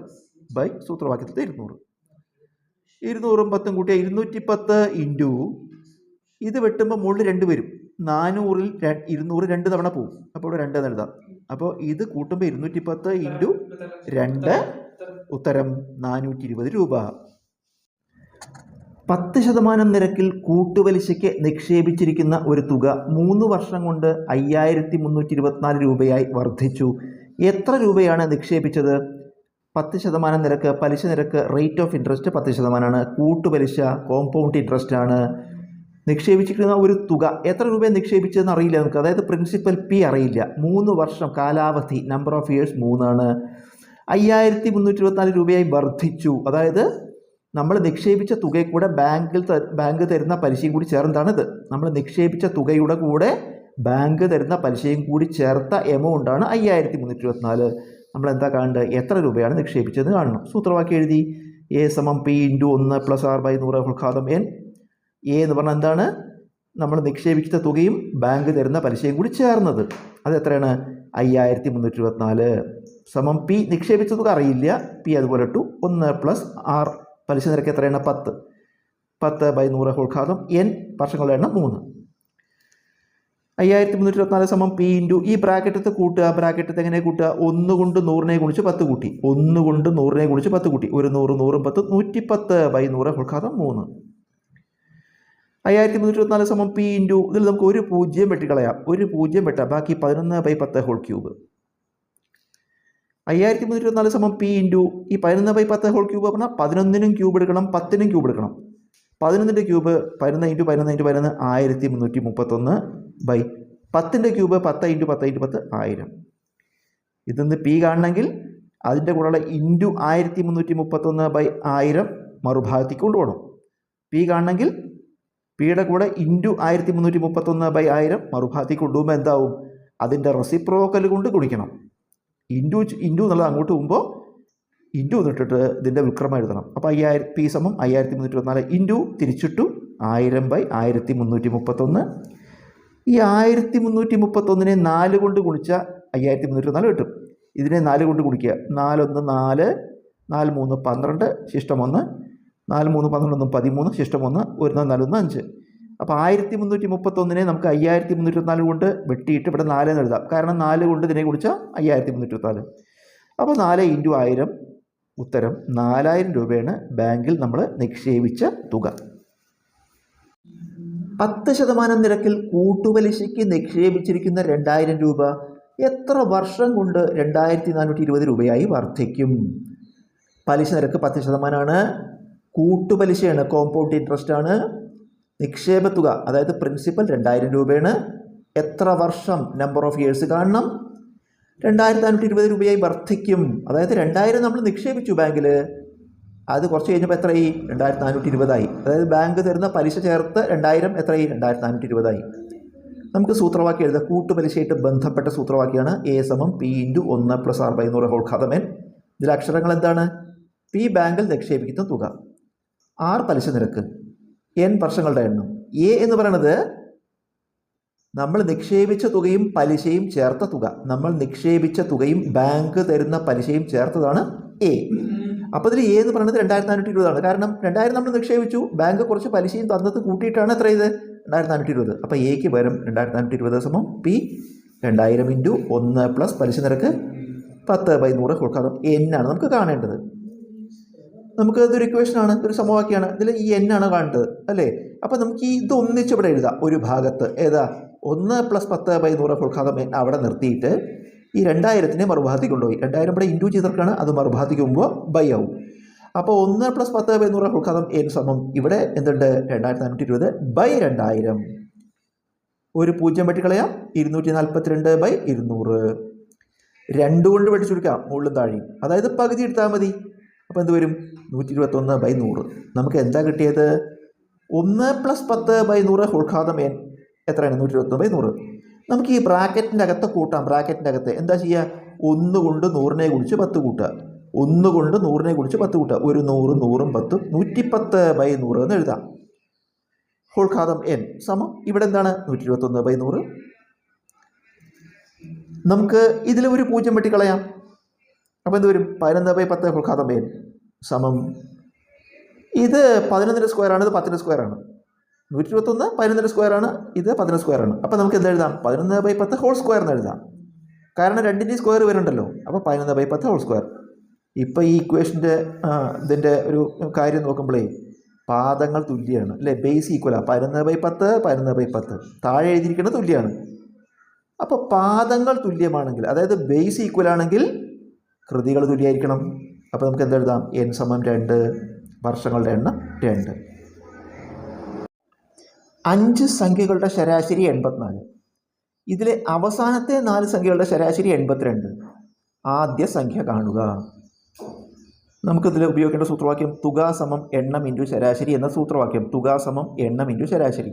ബൈ സൂത്രവാക്യത്തിലെ ഇരുന്നൂറ്. ഇരുന്നൂറും പത്തും കൂട്ടിയ ഇരുന്നൂറ്റി പത്ത് ഇന്റു ഇത് വെട്ടുമ്പോൾ മുകളിൽ രണ്ട് വരും. നാനൂറിൽ ഇരുന്നൂറ് രണ്ട് തവണ പോവും. അപ്പോൾ ഇവിടെ രണ്ട് എന്ന് എഴുതാം അപ്പോൾ ഇത് കൂട്ടുമ്പോൾ ഇരുന്നൂറ്റി പത്ത് ഇന്റു രണ്ട് ഉത്തരം നാനൂറ്റി ഇരുപത് രൂപ. പത്ത് ശതമാനം നിരക്കിൽ കൂട്ടുപലിശയ്ക്ക് നിക്ഷേപിച്ചിരിക്കുന്ന ഒരു തുക മൂന്ന് വർഷം കൊണ്ട് അയ്യായിരത്തി മുന്നൂറ്റി ഇരുപത്തിനാല് രൂപയായി വർദ്ധിച്ചു. എത്ര രൂപയാണ് നിക്ഷേപിച്ചത്? പത്ത് ശതമാനം നിരക്ക് പലിശ നിരക്ക് റേറ്റ് ഓഫ് ഇൻട്രസ്റ്റ് പത്ത് ശതമാനമാണ് കൂട്ടുപലിശ കോമ്പൗണ്ട് ഇൻട്രസ്റ്റ് ആണ്. നിക്ഷേപിച്ചിരിക്കുന്ന ഒരു തുക എത്ര രൂപ നിക്ഷേപിച്ചതെന്ന് അറിയില്ല നമുക്ക്. അതായത് പ്രിൻസിപ്പൽ പി അറിയില്ല. മൂന്ന് വർഷം കാലാവധി നമ്പർ ഓഫ് ഇയേഴ്സ് മൂന്നാണ്. അയ്യായിരത്തി മുന്നൂറ്റി ഇരുപത്തിനാല് രൂപയായി വർദ്ധിച്ചു. അതായത് നമ്മൾ നിക്ഷേപിച്ച തുകയിൽ കൂടെ ബാങ്കിൽ ബാങ്ക് തരുന്ന പലിശയും കൂടി ചേർന്നതാണിത്. നമ്മൾ നിക്ഷേപിച്ച തുകയുടെ കൂടെ ബാങ്ക് തരുന്ന പലിശയും കൂടി ചേർത്ത എമൗണ്ടാണ് അയ്യായിരത്തി മുന്നൂറ്റി ഇരുപത്തിനാല് നമ്മൾ എന്താ കാണേണ്ടത്? എത്ര രൂപയാണ് നിക്ഷേപിച്ചത് കാണണം. സൂത്രവാക്യം എഴുതി. എ സമം പി ഇന്റു ഒന്ന് പ്ലസ് ആർ ബൈ നൂറ് ഫുൾഖാദം എൻ എ എന്ന് പറഞ്ഞാൽ എന്താണ്? നമ്മൾ നിക്ഷേപിച്ച തുകയും ബാങ്ക് തരുന്ന പലിശയും കൂടി ചേർന്നത്. അത് എത്രയാണ്? അയ്യായിരത്തി മുന്നൂറ്റി ഇരുപത്തിനാല് സമം പി നിക്ഷേപിച്ച തുക അറിയില്ല. പി അതുപോലെ ടു ഒന്ന് പ്ലസ് ആർ പലിശ നിരക്ക് എത്രയാണ്? പത്ത്. പത്ത് ബൈ നൂറ് ഹോൾഘാതം എൻ വർഷങ്ങളുടെ എണ്ണം മൂന്ന്. അയ്യായിരത്തി മുന്നൂറ്റി ഇരുപത്തിനാല് സമം പി ഇന്റു ഈ ബ്രാക്കറ്റത്ത് കൂട്ടുക. ബ്രാക്കറ്റത്ത് എങ്ങനെ കൂട്ടുക? ഒന്ന് കൊണ്ട് നൂറിനെ കുണിച്ച് പത്ത് കൂട്ടി. ഒന്ന് കൊണ്ട് നൂറിനെ കുണിച്ച് പത്ത് കൂട്ടി. ഒരു നൂറ് നൂറും പത്ത് നൂറ്റിപ്പത്ത് ബൈ നൂറ് ഹുൾഘാതം മൂന്ന്. അയ്യായിരത്തി മുന്നൂറ്റി ഇരുപത്തിനാല് സമം പി ഇന്റു ഇതിൽ നമുക്ക് ഒരു പൂജ്യം വെട്ടിക്കളയാം. ഒരു പൂജ്യം വെട്ടാം. ബാക്കി പതിനൊന്ന് ബൈ പത്ത് ഹോൾ ക്യൂബ് അയ്യായിരത്തി മുന്നൂറ്റി ഇരുപത്തിനാല് സമം പി ഇന്റു ഈ പതിനൊന്ന് ബൈ പത്ത് ഹോൾ ക്യൂബ് പറഞ്ഞാൽ പതിനൊന്നിനും ക്യൂബ് എടുക്കണം പത്തിനും ക്യൂബ് എടുക്കണം. പതിനൊന്നിന്റെ ക്യൂബ് പതിനൊന്ന് ഇന്റു പതിനൊന്ന് ഇന്റു പതിനൊന്ന് ആയിരത്തി മുന്നൂറ്റി മുപ്പത്തൊന്ന് ബൈ പത്തിന്റെ ക്യൂബ് പത്ത് ഇന്റു പത്ത് ഇന്റു പത്ത് ആയിരം. ഇതിന്ന് പി കാണണമെങ്കിൽ അതിന്റെ കൂടെയുള്ള ഇന്റു ആയിരത്തി മുന്നൂറ്റി മുപ്പത്തൊന്ന് ബൈ ആയിരം മറുഭാഗത്തേക്ക് കൊണ്ടുപോകണം. പി കാണണമെങ്കിൽ പിയുടെ കൂടെ ഇന്റു ആയിരത്തി മുന്നൂറ്റി മുപ്പത്തൊന്ന് ബൈ ആയിരം മറുഭാഗത്തേക്ക് കൊണ്ടുപോകുമ്പോൾ എന്താവും? അതിന്റെ റെസിപ്രോക്കൽ കൊണ്ട് ഗുണിക്കണം. ഇന്റു ഇന്റു എന്നുള്ളത് അങ്ങോട്ട് പോകുമ്പോൾ ഇന്റു എന്നിട്ടിട്ട് ഇതിന്റെ വിക്രമം എഴുതണം. അപ്പോൾ അയ്യായിരം പി സമം അയ്യായിരത്തി മുന്നൂറ്റി ഇരുപത്തിനാല് ഇന്റു തിരിച്ചിട്ടു ആയിരം ബൈ ആയിരത്തി മുന്നൂറ്റി മുപ്പത്തൊന്ന് ഈ ആയിരത്തി മുന്നൂറ്റി മുപ്പത്തൊന്നിനെ നാല് കൊണ്ട് ഗുണിച്ച അയ്യായിരത്തി മുന്നൂറ്റി ഇരുപത്തിനാല് കിട്ടും. ഇതിനെ നാല് കൊണ്ട് ഗുണിക്കുക. നാലൊന്ന് നാല് നാല് മൂന്ന് പന്ത്രണ്ട് ശിഷ്ടം ഒന്ന്. നാല് മൂന്ന് പന്ത്രണ്ടൊന്നും പതിമൂന്ന് ശിഷ്ടം ഒന്ന് ഒരു നാല് നാലൊന്ന് അഞ്ച്. അപ്പോൾ ആയിരത്തി മുന്നൂറ്റി മുപ്പത്തൊന്നിനെ നമുക്ക് അയ്യായിരത്തി മുന്നൂറ്റി ഇരുപത്തിനാല് കൊണ്ട് വെട്ടിയിട്ട് ഇവിടെ നാല് എന്ന് എഴുതാം. കാരണം നാല് കൊണ്ട് ഇതിനെ കുറിച്ചാൽ അയ്യായിരത്തി മുന്നൂറ്റി നാല് അപ്പോൾ നാല് ഇന്റു ആയിരം ഉത്തരം നാലായിരം രൂപയാണ് ബാങ്കിൽ നമ്മൾ നിക്ഷേപിച്ച തുക. പത്ത് ശതമാനം നിരക്കിൽ കൂട്ടുപലിശയ്ക്ക് നിക്ഷേപിച്ചിരിക്കുന്ന രണ്ടായിരം രൂപ എത്ര വർഷം കൊണ്ട് രണ്ടായിരത്തി നാനൂറ്റി ഇരുപത് രൂപയായി വർദ്ധിക്കും? പലിശ നിരക്ക് പത്ത് ശതമാനമാണ് കൂട്ടുപലിശയാണ് കോമ്പൗണ്ട് ഇൻട്രസ്റ്റ് ആണ്. നിക്ഷേപ തുക അതായത് പ്രിൻസിപ്പൽ രണ്ടായിരം രൂപയാണ്. എത്ര വർഷം നമ്പർ ഓഫ് ഇയേഴ്സ് കാണണം. രണ്ടായിരത്തി അഞ്ഞൂറ്റി ഇരുപത് രൂപയായി വർദ്ധിക്കും. അതായത് രണ്ടായിരം നമ്മൾ നിക്ഷേപിച്ചു ബാങ്കിൽ അത് കുറച്ച് കഴിഞ്ഞപ്പോൾ എത്രയായി? രണ്ടായിരത്തി നാനൂറ്റി ഇരുപതായി അതായത് ബാങ്ക് തരുന്ന പലിശ ചേർത്ത് രണ്ടായിരം എത്രയായി? രണ്ടായിരത്തി നാനൂറ്റി ഇരുപതായി നമുക്ക് സൂത്രവാക്യം എഴുതാം. കൂട്ടുപലിശയായിട്ട് ബന്ധപ്പെട്ട സൂത്രവാക്യമാണ് എ സമം പി ഇന്റു ഒന്ന് പ്ലസ് ആർ ബൈ നൂറ് ഹോൾ ഖതമൻ ഇതിലെ അക്ഷരങ്ങൾ എന്താണ്? പി ബാങ്കിൽ നിക്ഷേപിക്കുന്ന തുക. ആർ പലിശ നിരക്ക്. എൻ വർഷങ്ങളുടെ എണ്ണം. എ എന്ന് പറയുന്നത് നമ്മൾ നിക്ഷേപിച്ച തുകയും പലിശയും ചേർത്ത തുക. നമ്മൾ നിക്ഷേപിച്ച തുകയും ബാങ്ക് തരുന്ന പലിശയും ചേർത്തതാണ് എ അപ്പോൾ ഇതിൽ എ എന്ന് പറയുന്നത് രണ്ടായിരത്തി നാനൂറ്റി ഇരുപതാണ് കാരണം രണ്ടായിരം നമ്മൾ നിക്ഷേപിച്ചു. ബാങ്ക് കുറച്ച് പലിശയും തന്നത് കൂട്ടിയിട്ടാണ് എത്ര ഇത്? രണ്ടായിരത്തി നാനൂറ്റി ഇരുപത് അപ്പോൾ എക്ക് പകരം രണ്ടായിരത്തി നാനൂറ്റി ഇരുപത് സമം പി രണ്ടായിരം ഇന്റു ഒന്ന് പ്ലസ് പലിശ നിരക്ക് പത്ത് ബൈ നൂറ് കൊടുക്കാം എൻ ആണ് നമുക്ക് കാണേണ്ടത്. നമുക്ക് ഇതൊരു ഇക്വേഷൻ ആണ് ഇതൊരു സമവാക്യമാണ്. ഇതിൽ ഈ എൻ ആണ് കാണേണ്ടത് അല്ലേ? അപ്പോൾ നമുക്ക് ഈ ഇത് ഒന്നിച്ച് ഇവിടെ എഴുതാം. ഒരു ഭാഗത്ത് ഏതാ? ഒന്ന് പ്ലസ് പത്ത് ബൈ നൂറ് ഫുൾഖാദം എൻ അവിടെ നിർത്തിയിട്ട് ഈ രണ്ടായിരത്തിനെ മറുഭാഗത്തേക്ക് കൊണ്ടുപോയി. രണ്ടായിരം ഇവിടെ ഇന്റു ചെയ്തിട്ടാണ് അത് മറുഭാഗത്തേക്ക് പോകുമ്പോൾ ബൈ ആവും. അപ്പോൾ ഒന്ന് പ്ലസ് പത്ത് ബൈ നൂറ് ഫുൾഖാദം എൻ സമം ഇവിടെ എന്തുണ്ട്? രണ്ടായിരത്തി നാനൂറ്റി ഇരുപത് ബൈ രണ്ടായിരം. ഒരു പൂജ്യം വെട്ടിക്കളയാം ഇരുന്നൂറ്റി നാൽപ്പത്തിരണ്ട് ബൈ ഇരുന്നൂറ്. രണ്ട് കൊണ്ട് വെട്ടി ചുരുക്കാം മുകളിലും താഴെയും. അതായത് പകുതി എടുത്താൽ മതി. അപ്പോൾ എന്ത് വരും? നൂറ്റി ഇരുപത്തൊന്ന് ബൈ നൂറ്. നമുക്ക് എന്താ കിട്ടിയത്? ഒന്ന് പ്ലസ് പത്ത് ബൈ നൂറ് ഉൾഘാതം എൻ എത്രയാണ്? നൂറ്റി ഇരുപത്തൊന്ന് ബൈ നൂറ്. നമുക്ക് ഈ ബ്രാക്കറ്റിന്റെ അകത്ത് കൂട്ടാം. ബ്രാക്കറ്റിന്റെ അകത്ത് എന്താ ചെയ്യുക ഒന്ന് കൊണ്ട് നൂറിനെ കുടിച്ച് പത്ത് കൂട്ടുക. ഒന്ന് കൊണ്ട് നൂറിനെ കുടിച്ച് പത്ത് കൂട്ടുക. ഒരു നൂറ് നൂറും പത്തും നൂറ്റിപ്പത്ത് ബൈ നൂറ് എന്ന് എഴുതാം. ഹോൾഘാതം എൻ സമം. ഇവിടെ എന്താണ്? നൂറ്റി ഇരുപത്തൊന്ന് ബൈ നൂറ്. നമുക്ക് ഇതിൽ ഒരു പൂജ്യം വെട്ടിക്കളയാം. അപ്പോൾ എന്ത് വരും? പതിനൊന്ന് ബൈ പത്ത് ഫുൾഖാതം ബൈ സമം. ഇത് പതിനൊന്നിന്റെ സ്ക്വയറാണ് ഇത് പത്തിന്റെ സ്ക്വയറാണ് നൂറ്റി ഇരുപത്തൊന്ന് പതിനൊന്നിന്റെ സ്ക്വയറാണ് ഇത് പതിനൊന്ന് സ്ക്വയറാണ് അപ്പോൾ നമുക്ക് എന്ത് എഴുതാം? പതിനൊന്ന് ബൈ പത്ത് ഹോൾ സ്ക്വയർ എന്ന് എഴുതാം. കാരണം രണ്ടിന്റെയും സ്ക്വയർ വരുന്നുണ്ടല്ലോ. അപ്പോൾ പതിനൊന്ന് ബൈ പത്ത് ഹോൾ സ്ക്വയർ ഇപ്പോൾ ഈ ഇക്വേഷന്റെ ഇതിന്റെ ഒരു കാര്യം നോക്കുമ്പോഴേ പാദങ്ങൾ തുല്യമാണ് അല്ലേ? ബേസ് ഈക്വലാണ് പതിനൊന്ന് ബൈ പത്ത് പതിനൊന്ന് ബൈ പത്ത്. താഴെ എഴുതിയിരിക്കുന്നത് തുല്യമാണ് അപ്പോൾ പാദങ്ങൾ തുല്യമാണെങ്കിൽ അതായത് ബേസ് ഈക്വൽ ആണെങ്കിൽ കൃതികൾ തുല്യമായിരിക്കണം അപ്പോൾ നമുക്ക് എന്തെഴുതാം എൻ സമം രണ്ട് വർഷങ്ങളുടെ എണ്ണം രണ്ട്. അഞ്ച് സംഖ്യകളുടെ ശരാശരി എൺപത്തിനാല്. ഇതിലെ അവസാനത്തെ നാല് സംഖ്യകളുടെ ശരാശരി എൺപത്തിരണ്ട്. ആദ്യ സംഖ്യ കാണുക. നമുക്കിതിൽ ഉപയോഗിക്കേണ്ട സൂത്രവാക്യം തുക സമം എണ്ണം ഇന്റു ശരാശരി എന്ന സൂത്രവാക്യം. തുക സമം എണ്ണം ഇന്റു ശരാശരി.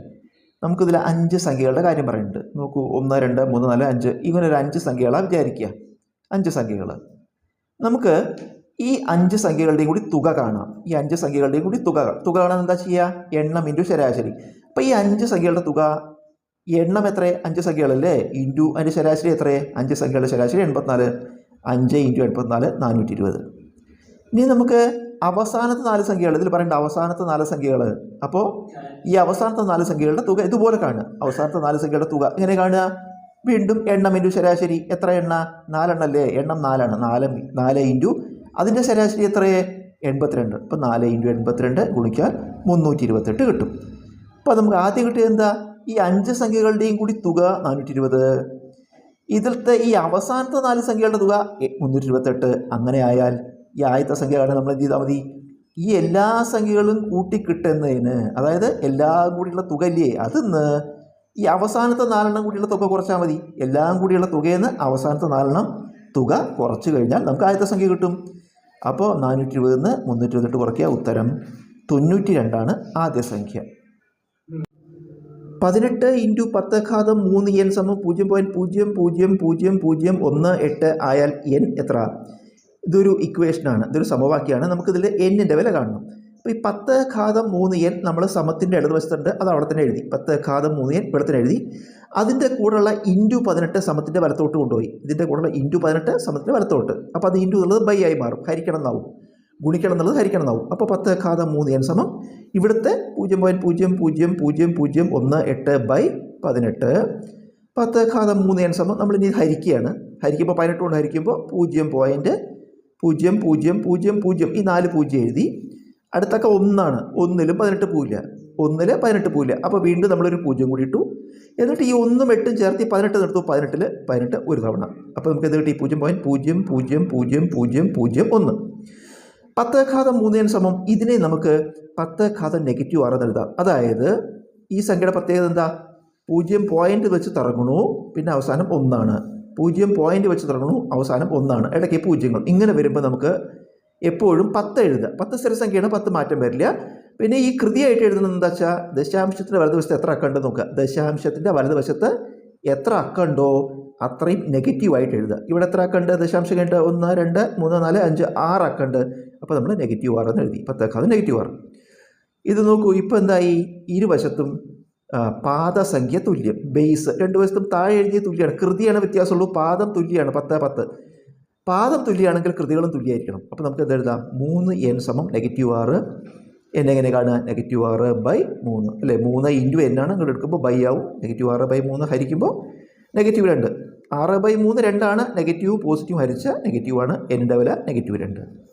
നമുക്കിതിൽ അഞ്ച് സംഖ്യകളുടെ കാര്യം പറയുന്നുണ്ട് നോക്കൂ ഒന്ന് രണ്ട് മൂന്ന് നാല് അഞ്ച്. ഇവനൊരു അഞ്ച് സംഖ്യകളാണ് വിചാരിക്കുക. അഞ്ച് സംഖ്യകൾ നമുക്ക് ഈ അഞ്ച് സംഖ്യകളുടെയും കൂടി തുക കാണാം. ഈ അഞ്ച് സംഖ്യകളുടെയും കൂടി തുക തുക കാണാൻ എന്താ ചെയ്യുക എണ്ണം ഇന്റു ശരാശരി. അപ്പോൾ ഈ അഞ്ച് സംഖ്യകളുടെ തുക എണ്ണം എത്ര? അഞ്ച് സംഖ്യകളല്ലേ? ഇന്റു അതിന്റെ ശരാശരി എത്ര? അഞ്ച് സംഖ്യകളുടെ ശരാശരി എൺപത്തിനാല്. അഞ്ച് ഇന്റു എൺപത്തിനാല് നാനൂറ്റി ഇരുപത് ഇനി നമുക്ക് അവസാനത്തെ നാല് സംഖ്യകൾ ഇതിൽ പറയേണ്ട അവസാനത്തെ നാല് സംഖ്യകൾ അപ്പോൾ ഈ അവസാനത്തെ നാല് സംഖ്യകളുടെ തുക ഇതുപോലെ കാണുക. അവസാനത്തെ നാല് സംഖ്യകളുടെ തുക എങ്ങനെ കാണുക? വീണ്ടും എണ്ണം ഇന്റു ശരാശരി എത്ര എണ്ണ? നാലെണ്ണം അല്ലേ എണ്ണം നാലാണ്. നാല് നാല് ഇന്റു അതിന്റെ ശരാശരി എത്രയേ? എൺപത്തിരണ്ട്. അപ്പോൾ നാല് ഇന്റു എൺപത്തിരണ്ട് ഗുണിച്ചാൽ മുന്നൂറ്റി ഇരുപത്തെട്ട് കിട്ടും. അപ്പോൾ നമുക്ക് ആദ്യം കിട്ടിയത് എന്താ? ഈ അഞ്ച് സംഖ്യകളുടെയും കൂടി തുക നാനൂറ്റി ഇരുപത് ഇതിലത്തെ ഈ അവസാനത്തെ നാല് സംഖ്യകളുടെ തുക മുന്നൂറ്റി ഇരുപത്തെട്ട് അങ്ങനെ ആയാൽ ഈ ആദ്യത്തെ സംഖ്യ കാണാൻ നമ്മൾ എന്ത് ചെയ്താൽ മതി? ഈ എല്ലാ സംഖ്യകളും കൂട്ടി കൂട്ടിക്കിട്ടുന്നതിന് അതായത് എല്ലാം കൂടിയുള്ള തുക ഇല്ലേ? അതിന്ന് ഈ അവസാനത്തെ നാലെണ്ണം കൂടിയുള്ള തുക കുറച്ചാൽ മതി. എല്ലാം കൂടിയുള്ള തുകയെന്ന് അവസാനത്തെ നാലെണ്ണം തുക കുറച്ച് കഴിഞ്ഞാൽ നമുക്ക് ആദ്യത്തെ സംഖ്യ കിട്ടും. അപ്പോൾ നാനൂറ്റി ഇരുപതിൽ നിന്ന് മുന്നൂറ്റി ഇരുപത്തെട്ട് കുറയ്ക്കുക ഉത്തരം. തൊണ്ണൂറ്റി രണ്ടാണ് ആദ്യ സംഖ്യ. പതിനെട്ട് ഇന്റു പത്ത് ഘാതം മൂന്ന് എൻ സമം പൂജ്യം പോയിന്റ് പൂജ്യം പൂജ്യം പൂജ്യം പൂജ്യം ഒന്ന് എട്ട് ആയാൽ എൻ എത്ര? ഇതൊരു ഇക്വേഷനാണ് ഇതൊരു സമവാക്യമാണ്. നമുക്കിതിൽ എന്നിന്റെ വില കാണണം. ഈ പത്ത് ഘാതം മൂന്ന് എൻ നമ്മൾ സമത്തിന്റെ ഇടതുവശത്തുണ്ട് അത് അവിടെ തന്നെ എഴുതി. പത്ത് ഘാതം മൂന്ന് എൻ ഇവിടെ തന്നെ എഴുതി. അതിന്റെ കൂടെയുള്ള ഇന്റു പതിനെട്ട് സമത്തിന്റെ വലത്തോട്ട് കൊണ്ടുപോയി. ഇതിന്റെ കൂടെയുള്ള ഇന്റു പതിനെട്ട് സമത്തിന്റെ വലത്തോട്ട്. അപ്പോൾ അത് ഇന്റു എന്നുള്ളത് ബൈ ആയി മാറും. ഹരിക്കണം എന്നാവും ഗുണിക്കണം എന്നുള്ളത് ഹരിക്കണം എന്നാവും അപ്പോൾ പത്ത് ഘാതം മൂന്ന് എൻ സമം ഇവിടുത്തെ പൂജ്യം പോയിന്റ് പൂജ്യം പൂജ്യം പൂജ്യം പൂജ്യം ഒന്ന് എട്ട് ബൈ പതിനെട്ട്. പത്ത് ഘാതം മൂന്ന് എൻ സമം നമ്മൾ ഇനി ഹരിക്കുകയാണ്. ഹരിക്കുമ്പോൾ പതിനെട്ട് കൊണ്ട് ഹരിക്കുമ്പോൾ പൂജ്യം പോയിന്റ് പൂജ്യം പൂജ്യം പൂജ്യം പൂജ്യം ഈ നാല് പൂജ്യം എഴുതി. അടുത്തൊക്കെ ഒന്നാണ്. ഒന്നിലും പതിനെട്ട് പൂവില്ല. ഒന്നിൽ പതിനെട്ട് പൂവില്ല. അപ്പോൾ വീണ്ടും നമ്മളൊരു പൂജ്യം കൂടി ഇട്ടു. എന്നിട്ട് ഈ ഒന്നും എട്ടും ചേർത്ത് ഈ പതിനെട്ട് നിർത്തു. പതിനെട്ടിൽ പതിനെട്ട് ഒരു തവണ. അപ്പോൾ നമുക്ക് ഇത് കിട്ടി? പൂജ്യം പോയിന്റ് പൂജ്യം പൂജ്യം പൂജ്യം പൂജ്യം പൂജ്യം ഒന്ന്. പത്ത് ഘാതം മൂന്നേൻ സമം ഇതിനെ നമുക്ക് പത്ത് ഘാതം നെഗറ്റീവ് ആറെന്ന് എഴുതാം. അതായത് ഈ സംഖ്യയുടെ പ്രത്യേകത എന്താ? പൂജ്യം പോയിന്റ് വെച്ച് തുടങ്ങണു പിന്നെ അവസാനം ഒന്നാണ്. പൂജ്യം പോയിന്റ് വെച്ച് തുടങ്ങണു അവസാനം ഒന്നാണ്. ഇടയ്ക്ക് പൂജ്യങ്ങൾ. ഇങ്ങനെ വരുമ്പോൾ നമുക്ക് എപ്പോഴും പത്ത് എഴുതുക. പത്ത് സ്ഥിരസംഖ്യയാണ് പത്ത് മാറ്റം വരില്ല. പിന്നെ ഈ കൃതിയായിട്ട് എഴുതുന്നത് എന്താ വെച്ചാൽ ദശാംശത്തിന്റെ വലതുവശത്ത് എത്ര അക്കണ്ട് നോക്കുക. ദശാംശത്തിന്റെ വലതുവശത്ത് എത്ര അക്കണ്ടോ അത്രയും നെഗറ്റീവായിട്ട് എഴുതുക. ഇവിടെ എത്ര അക്കണ്ട്? ദശാംശം കഴിഞ്ഞിട്ട് ഒന്ന് രണ്ട് മൂന്ന് നാല് അഞ്ച് ആറ് അക്കണ്ട്. അപ്പോൾ നമ്മൾ നെഗറ്റീവ് ആറ് എന്ന് എഴുതി. പത്തേക്കാതെ നെഗറ്റീവ് ആറ്. ഇത് നോക്കൂ ഇപ്പോൾ എന്തായി? ഇരുവശത്തും പാദസംഖ്യ തുല്യം. ബേസ്. രണ്ട് വശത്തും താഴെ എഴുതിയ തുല്യമാണ് കൃതിയാണ് വ്യത്യാസമുള്ളൂ. പാദം തുല്യമാണ് പത്ത് പത്ത്. പാദം തുല്യമാണെങ്കിൽ കൃതികളും തുല്യമായിരിക്കണം അപ്പോൾ നമുക്ക് എന്താ എഴുതാം? മൂന്ന് എൻ സമം നെഗറ്റീവ് ആറ് എൻ എങ്ങനെ കാണുക? നെഗറ്റീവ് ആറ് ബൈ മൂന്ന്. അല്ലേ? മൂന്ന് ഇന്റു എൻ ആണ് ഇങ്ങോട്ട് എടുക്കുമ്പോൾ ബൈ ആവും. നെഗറ്റീവ് ആറ് ബൈ മൂന്ന് ഹരിക്കുമ്പോൾ നെഗറ്റീവ് രണ്ട്. ആറ് ബൈ മൂന്ന് രണ്ടാണ് നെഗറ്റീവ് പോസിറ്റീവ് ഹരിച്ച ആണ്. എന്നിന്റെ വില നെഗറ്റീവ് രണ്ട്.